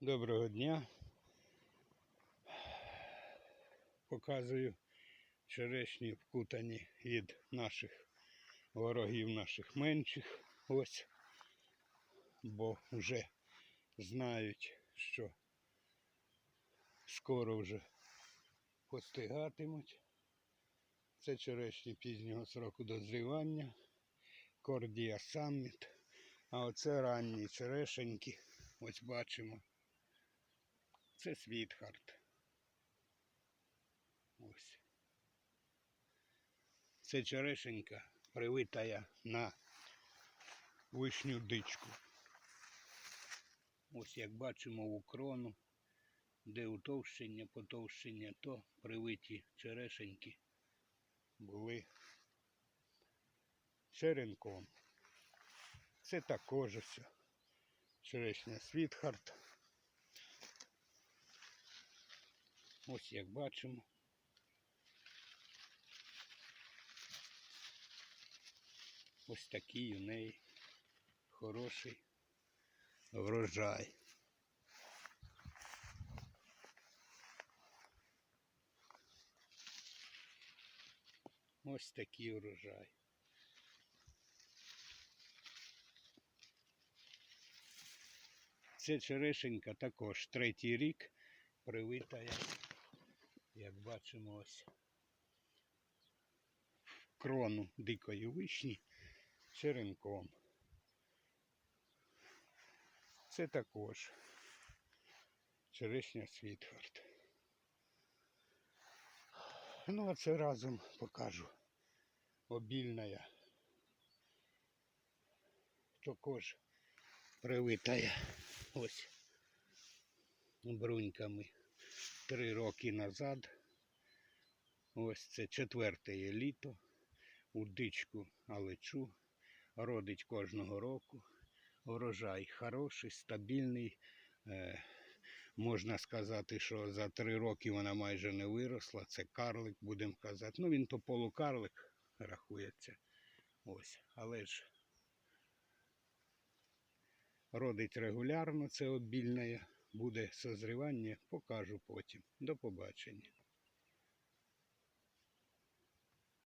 Доброго дня. Показую черешні вкутані від наших ворогів, наших менших. Ось. Бо вже знають, що скоро вже постигатимуть. Це черешні пізнього сроку дозрівання. Кордія самміт. А оце ранні черешеньки. Ось бачимо. Це світхарт. Ось. Це черешенька привитая на вишню дичку. Ось як бачимо у крону, де утовщення, потовщення, то привиті черешеньки були черенком. Це також ось черешня світхарт. Ось як бачимо. Ось такий у неї хороший врожай. Ось такий урожай. Це черешенька також третій рік привитая, як бачимо ось крону дикої вишні черенком. Це також черешня Світхарт. Ну, а це разом покажу. Обільная. Також привитая ось бруньками три роки назад. Ось це четверте літо. У дичку алечу. Родить кожного року. Урожай хороший, стабільний. Е, можна сказати, що за три роки вона майже не виросла. Це карлик, будемо казати. Ну, він то полукарлик рахується. Ось. Але ж родить регулярно, це обільне. Буде созрівання, покажу потім. До побачення.